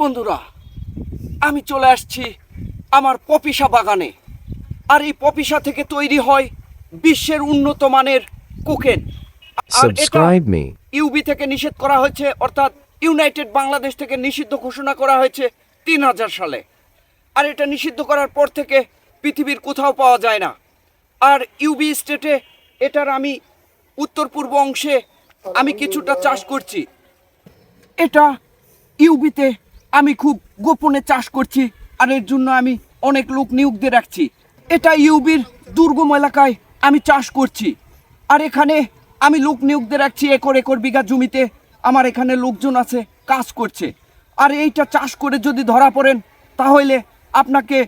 বন্ধুরা আমি চলে আসছি আমার পপিসা বাগানে। আর এই পপিসা থেকে তৈরি হয় বিশ্বের উন্নত মানের কোকেন। আর এটা ইউবি থেকে নিষেধ করা হয়েছে অর্থাৎ ইউনাইটেড বাংলাদেশ থেকে নিষিদ্ধ ঘোষণা করা হয়েছে তিন হাজার সালে। আর এটা নিষিদ্ধ করার পর থেকে পৃথিবীর কোথাও পাওয়া যায় না। আর ইউবি স্টেটে এটার আমি উত্তর পূর্ব অংশে আমি কিছুটা চাষ করছি। এটা ইউবিতে আমি খুব গোপনে চাষ করছি আর এর জন্য আমি অনেক লোক নিয়োগ দিয়ে রাখছি। এটা ইউবির দুর্গম এলাকায় আমি চাষ করছি। আর এখানে আমি লোক নিয়োগ দিয়ে রাখছি একর একর বিঘা জমিতে। আমার এখানে লোকজন আছে, কাজ করছে। আর এইটা চাষ করে যদি ধরা পড়েন, তাহলে আপনাকে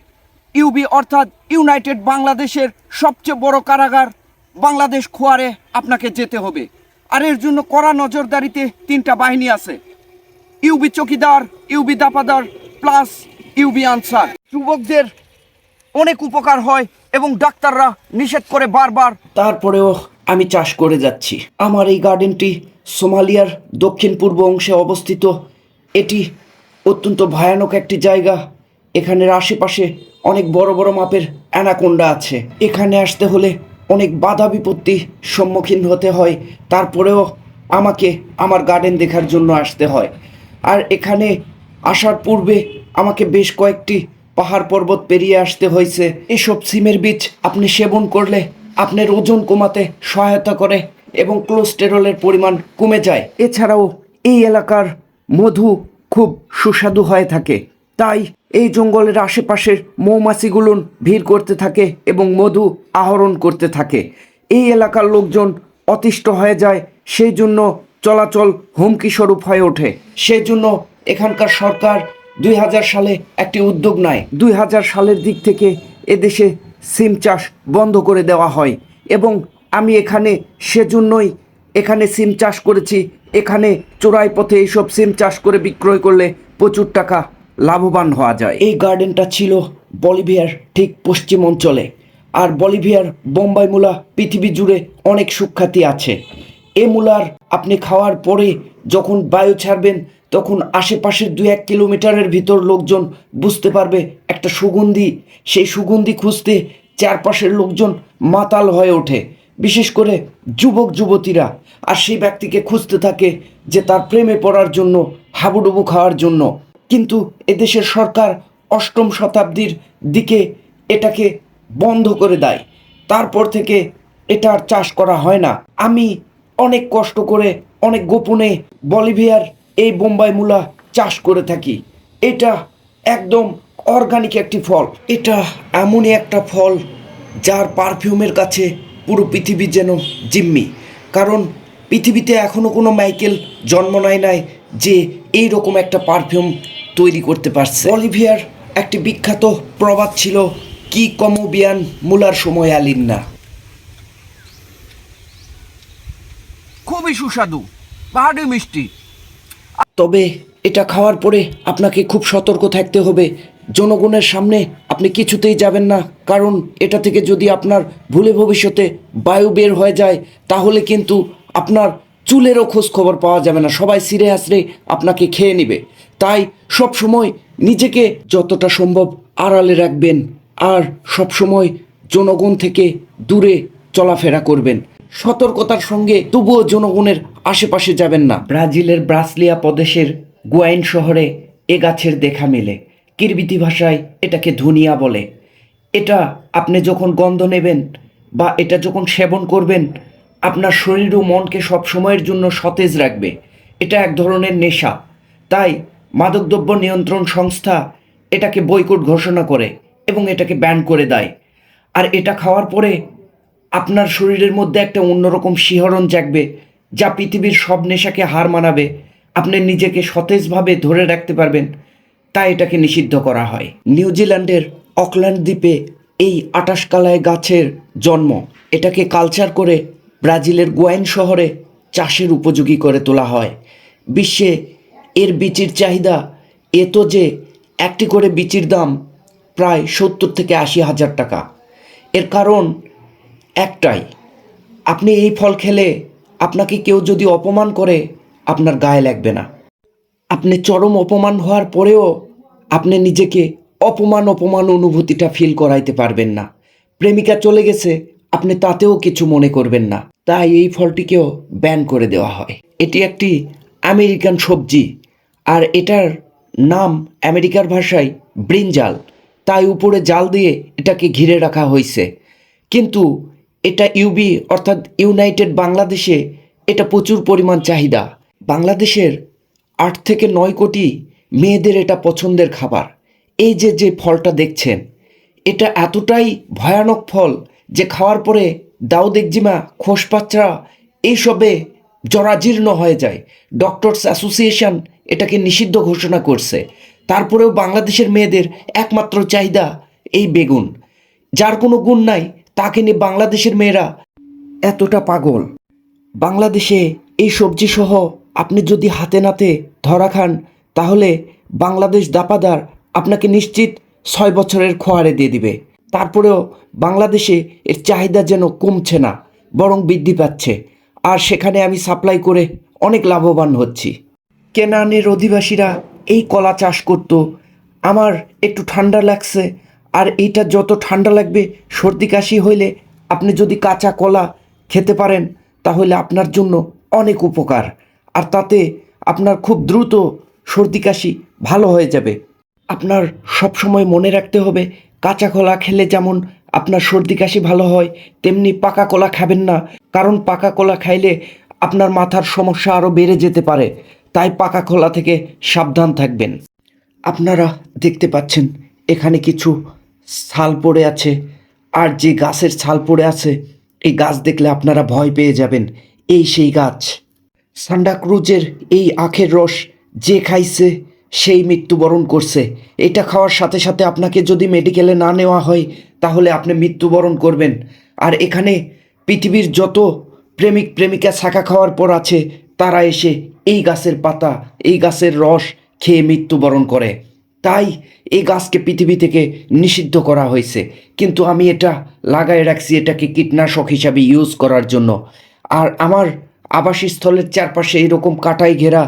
ইউবি অর্থাৎ ইউনাইটেড বাংলাদেশের সবচেয়ে বড় কারাগার বাংলাদেশ খোয়ারে আপনাকে যেতে হবে। আর এর জন্য কড়া নজরদারিতে তিনটা বাহিনী আছে। ইউবি চকিদার ইউবি দাপাদার, প্লাস ইউবি আনসার। যুবকদের অনেক উপকার হয় এবং ডাক্তাররা নিষেধ করে বারবার। তারপরেও আমি চাষ করে যাচ্ছি। আমার এই গার্ডেনটি সোমালিয়ার দক্ষিণ পূর্ব অংশে অবস্থিত। এটি অত্যন্ত ভয়ানক একটি জায়গা। এখানের আশেপাশে অনেক বড় বড় মাপের অ্যানাকোন্ডা আছে। এখানে আসতে হলে অনেক বাধা বিপত্তি সম্মুখীন হতে হয়। তারপরেও আমাকে আমার গার্ডেন দেখার জন্য আসতে হয়। আর এখানে আসার পূর্বে আমাকে বেশ কয়েকটি পাহাড় পর্বত পেরিয়ে আসতে হয়েছে। এসব সিমের বীজ আপনি সেবন করলে আপনার ওজন কমাতে সহায়তা করে এবং কোলেস্টেরলের পরিমাণ কমে যায়। এছাড়াও এই এলাকার মধু খুব সুস্বাদু হয়ে থাকে। তাই এই জঙ্গলের আশেপাশের মৌমাছিগুলো ভিড় করতে থাকে এবং মধু আহরণ করতে থাকে। এই এলাকার লোকজন অতিষ্ঠ হয়ে যায়, সেই জন্য চলাচল হুমকি স্বরূপ হয়ে ওঠে। সেই জন্য এখানকার সরকার দুই হাজার সালে একটি উদ্যোগ নেয়। দুই হাজার সালের দিক থেকে এদেশে সিম চাষ বন্ধ করে দেওয়া হয় এবং আমি এখানে সেজন্যই এখানে সিম চাষ করেছি। এখানে চোরাই পথে এইসব সিম চাষ করে বিক্রয় করলে প্রচুর টাকা লাভবান হওয়া যায়। এই গার্ডেনটা ছিল বলিভিয়ার ঠিক পশ্চিম অঞ্চলে। আর বলিভিয়ার বোম্বাই মূলা পৃথিবী জুড়ে অনেক সুখ্যাতি আছে। এ মূলার আপনি খাওয়ার পরে যখন বায়ু ছাড়বেন, তখন আশেপাশের দু এক কিলোমিটারের ভিতর লোকজন বুঝতে পারবে একটা সুগন্ধি। সেই সুগন্ধি খুঁজতে চারপাশের লোকজন মাতাল হয়ে ওঠে, বিশেষ করে যুবক যুবতীরা। আর সেই ব্যক্তিকে খুঁজতে থাকে যে তার প্রেমে পড়ার জন্য, হাবুডুবু খাওয়ার জন্য। কিন্তু এদেশের সরকার অষ্টম শতাব্দীর দিকে এটাকে বন্ধ করে দেয়। তারপর থেকে এটা আর চাষ করা হয় না। আমি অনেক কষ্ট করে, অনেক গোপনে বলিভিয়ার এই বোম্বাই মূলা চাষ করে থাকি। এটা একদম অর্গানিক একটি ফল। এটা এমনই একটা ফল যার পারফিউমের কাছে পুরো পৃথিবী যেন জিম্মি। কারণ পৃথিবীতে এখনও কোনো মাইকেল জন্ম নেয় নাই যে এই রকম একটা পারফিউম তৈরি করতে পারছে। অলিভিয়ার একটি বিখ্যাত প্রবাদ ছিল কি কমোবিয়ান মুলার সময় আলিন না খুবই সুস্বাদু পাহাড়ি মিষ্টি। তবে এটা খাওয়ার পরে আপনাকে খুব সতর্ক থাকতে হবে। জনগণের সামনে আপনি কিছুতেই যাবেন না, কারণ এটা থেকে যদি আপনার ভুলে ভবিষ্যতে বায়ু বের হয়ে যায়, তাহলে কিন্তু আপনার চুলেরও খোঁজ খবর পাওয়া যাবে না। সবাই সিরে আসরে আপনাকে খেয়ে নেবে। তাই সব সময় নিজেকে যতটা সম্ভব আড়ালে রাখবেন, আর সব সময় জনগণ থেকে দূরে চলাফেরা করবেন। সতর্কতার সঙ্গে তবুও জনগণের আশেপাশে যাবেন না। ব্রাজিলের ব্রাসলিয়া প্রদেশের গুয়াইন শহরে এ গাছের দেখা মেলে। কিরবিতি ভাষায় এটাকে ধুনিয়া বলে। এটা আপনি যখন গন্ধ নেবেন বা এটা যখন সেবন করবেন, আপনার শরীর ও মনকে সব সময়ের জন্য সতেজ রাখবে। এটা এক ধরনের নেশা। তাই মাদকদ্রব্য নিয়ন্ত্রণ সংস্থা এটাকে বয়কট ঘোষণা করে এবং এটাকে ব্যান করে দেয়। আর এটা খাওয়ার পরে আপনার শরীরের মধ্যে একটা অন্যরকম শিহরণ জাগবে, যা পৃথিবীর সব নেশাকে হার মানাবে। আপনি নিজেকে সতেজভাবে ধরে রাখতে পারবেন তাই এটাকে নিষিদ্ধ করা হয়। নিউজিল্যান্ডের অকল্যান্ড দ্বীপে এই আটাশকালায় গাছের জন্ম। এটাকে কালচার করে ব্রাজিলের গোয়াইন শহরে চাষের উপযোগী করে তোলা হয়। বিশ্বে এর বিচির চাহিদা এত যে একটি করে বিচির দাম প্রায় সত্তর থেকে আশি হাজার টাকা। এর কারণ একটাই, আপনি এই ফল খেলে আপনাকে কেউ যদি অপমান করে, আপনার গায়ে লাগবে না। আপনি চরম অপমান হওয়ার পরেও আপনি নিজেকে অপমান অপমান অনুভূতিটা ফিল করাইতে পারবেন না। প্রেমিকা চলে গেছে, আপনি তাতেও কিছু মনে করবেন না। তাই এই ফলটিকেও ব্যান করে দেওয়া হয়। এটি একটি আমেরিকান সবজি, আর এটার নাম আমেরিকার ভাষায় ব্রিঞ্জাল তাই উপরে জাল দিয়ে এটাকে ঘিরে রাখা হয়েছে কিন্তু এটা ইউবি অর্থাৎ ইউনাইটেড বাংলাদেশে এটা প্রচুর পরিমাণ চাহিদা। বাংলাদেশের আট থেকে নয় কোটি মেয়েদের এটা পছন্দের খাবার। এই যে যে ফলটা দেখছেন, এটা এতটাই ভয়ানক ফল যে খাওয়ার পরে দাউদ একজিমা খোসপাচড়া এইসবে জরাজীর্ণ হয়ে যায়। ডক্টরস অ্যাসোসিয়েশন এটাকে নিষিদ্ধ ঘোষণা করছে। তারপরেও বাংলাদেশের মেয়েদের একমাত্র চাহিদা এই বেগুন। যার কোনো গুণ নাই তাকে নিয়ে বাংলাদেশের মেয়েরা এতটা পাগল। বাংলাদেশে এই সবজি সহ আপনি যদি হাতে নাতে ধরা খান, তাহলে বাংলাদেশ দাপাদার আপনাকে নিশ্চিত ছয় বছরের খোয়ারে দিয়ে দিবে। তারপরেও বাংলাদেশে এর চাহিদা যেন কমছে না, বরং বৃদ্ধি পাচ্ছে। আর সেখানে আমি সাপ্লাই করে অনেক লাভবান হচ্ছি। কেনানের অধিবাসীরা এই কলা চাষ করত। আমার একটু ঠান্ডা লাগছে আর এইটা যত ঠান্ডা লাগবে, সর্দি কাশি হইলে আপনি যদি কাঁচা কলা খেতে পারেন, তাহলে আপনার জন্য অনেক উপকার। আর তাতে আপনার খুব দ্রুত সর্দি কাশি ভালো হয়ে যাবে। আপনার সবসময় মনে রাখতে হবে, কাঁচা কলা খেলে যেমন আপনার সর্দি কাশি ভালো হয়, তেমনি পাকা কলা খাবেন না। কারণ পাকা কলা খাইলে আপনার মাথার সমস্যা আরও বেড়ে যেতে পারে। তাই পাকা কলা থেকে সাবধান থাকবেন। আপনারা দেখতে পাচ্ছেন, এখানে কিছু ছাল পড়ে আছে। আর যে গাছের ছাল পড়ে আছে, এই গাছ দেখলে আপনারা ভয় পেয়ে যাবেন। এই সেই গাছ। সান্ডা ক্রুজের এই আখের রস যে খাইছে, সেই মৃত্যুবরণ করছে। এটা খাওয়ার সাথে সাথে আপনাকে যদি মেডিকেলে না নেওয়া হয়, তাহলে আপনি মৃত্যুবরণ করবেন। আর এখানে পৃথিবীর যত প্রেমিক, প্রেমিকা শাখা খাওয়ার পর আছে, তারা এসে এই গাছের পাতা, এই গাছের রস খেয়ে মৃত্যুবরণ করে। তাই এই গাছকে পৃথিবী থেকে নিষিদ্ধ করা হয়েছে। কিন্তু আমি এটা লাগায় রাখছি এটাকে কীটনাশক হিসাবে ইউজ করার জন্য। আর আমার আবাসস্থলের চারপাশে এরকম কাটাই ঘেরা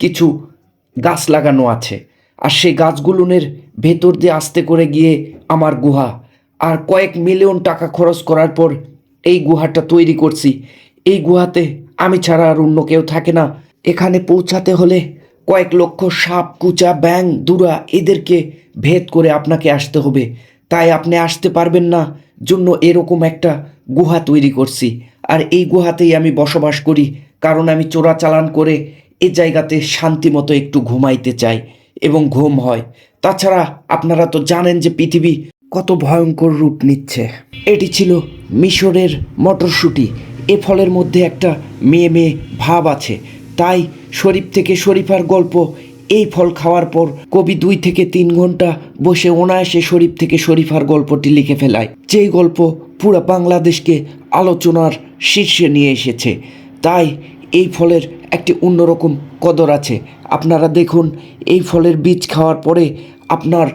কিছু গাছ লাগানো আছে। আর সেই গাছগুলোনের ভেতর দিয়ে আস্তে করে গিয়ে আমার গুহা। আর কয়েক মিলিয়ন টাকা খরচ করার পর এই গুহাটা তৈরি করছি। এই গুহাতে আমি ছাড়া আর অন্য কেউ থাকে না। এখানে পৌঁছাতে হলে কয়েক লক্ষ সাপ, কুচা ব্যাং দুরা এদেরকে ভেদ করে আপনাকে আসতে হবে। তাই আপনি আসতে পারবেন না জন্য এরকম একটা গুহা তৈরি করছি। আর এই গুহাতেই আমি বসবাস করি, কারণ আমি চোরাচালান করে এ জায়গাতে শান্তি মতো একটু ঘুমাইতে চাই এবং ঘুম হয়। তাছাড়া আপনারা তো জানেন যে পৃথিবী কত ভয়ঙ্কর রূপ নিচ্ছে। এটি ছিল মিশরের মটরশুঁটি। এ ফলের মধ্যে একটা মেয়ে মেয়ে ভাব আছে। তাই শরীফ থেকে শরীফার গল্প। এই ফল খাওয়ার পর কবি দুই থেকে তিন ঘণ্টা বসে অনায়াসে শরীফ থেকে শরীফার গল্পটি লিখে ফেলায়। যেই গল্প পুরো বাংলাদেশকে আলোচনার শীর্ষে নিয়ে এসেছে। তাই এই ফলের একটি অন্যরকম কদর আছে। আপনারা দেখুন, এই ফলের বীজ খাওয়ার পরে আপনার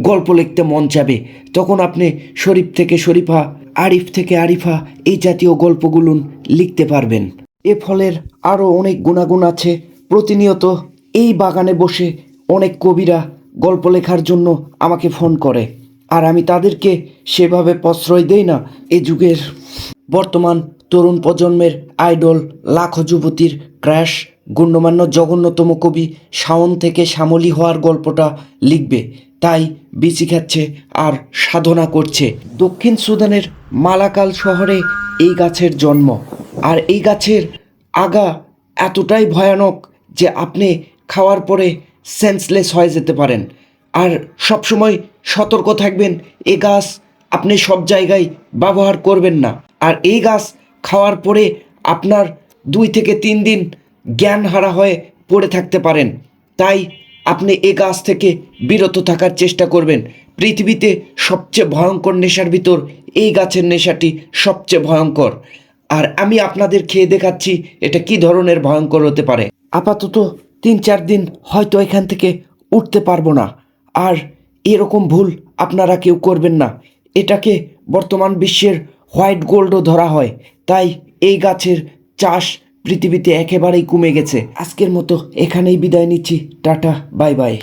গল্প লিখতে মন চাবে। তখন আপনি শরীফ থেকে শরীফা, আরিফ থেকে আরিফা এই জাতীয় গল্পগুলো লিখতে পারবেন। এ ফলের আরও অনেক গুণাগুণ আছে। প্রতিনিয়ত এই বাগানে বসে অনেক কবিরা গল্প লেখার জন্য আমাকে ফোন করে। আর আমি তাদেরকে সেভাবে প্রশ্রয় দেই না, এ যুগের বর্তমান তরুণ প্রজন্মের আইডল, লাখো যুবতীর ক্র্যাশ, গণ্যমান্য জঘন্যতম কবি শাওন থেকে শ্যামলী হওয়ার গল্পটা লিখবে। তাই বিচি খাচ্ছে আর সাধনা করছে। দক্ষিণ সুদানের মালাকাল শহরে এই গাছের জন্ম। আর এই গাছের আগা এতটাই ভয়ানক যে আপনি খাওয়ার পরে সেন্সলেস হয়ে যেতে পারেন। আর সবসময় সতর্ক থাকবেন এ গাছ আপনি সব জায়গায় ব্যবহার করবেন না। আর এই গাছ খাওয়ার পরে আপনার দুই থেকে তিন দিন জ্ঞান হারা হয়ে পড়ে থাকতে পারেন। তাই আপনি এ গাছ থেকে বিরত থাকার চেষ্টা করবেন। পৃথিবীতে সবচেয়ে ভয়ঙ্কর নেশার ভিতর এই গাছের নেশাটি সবচেয়ে ভয়ঙ্কর। আর আমি আপনাদের খেয়ে দেখাচ্ছি এটা কি ধরনের ভয়ঙ্কর হতে পারে। আপাতত তিন চার দিন হয়তো এখান থেকে উঠতে পারব না। আর এরকম ভুল আপনারা কেউ করবেন না। এটাকে বর্তমান বিশ্বের হোয়াইট গোল্ডও ধরা হয়। তাই এই গাছের চাষ পৃথিবীতে একেবারেই কমে গেছে। আজকের মতো এখানেই বিদায় নিচ্ছি। Tata, bye bye.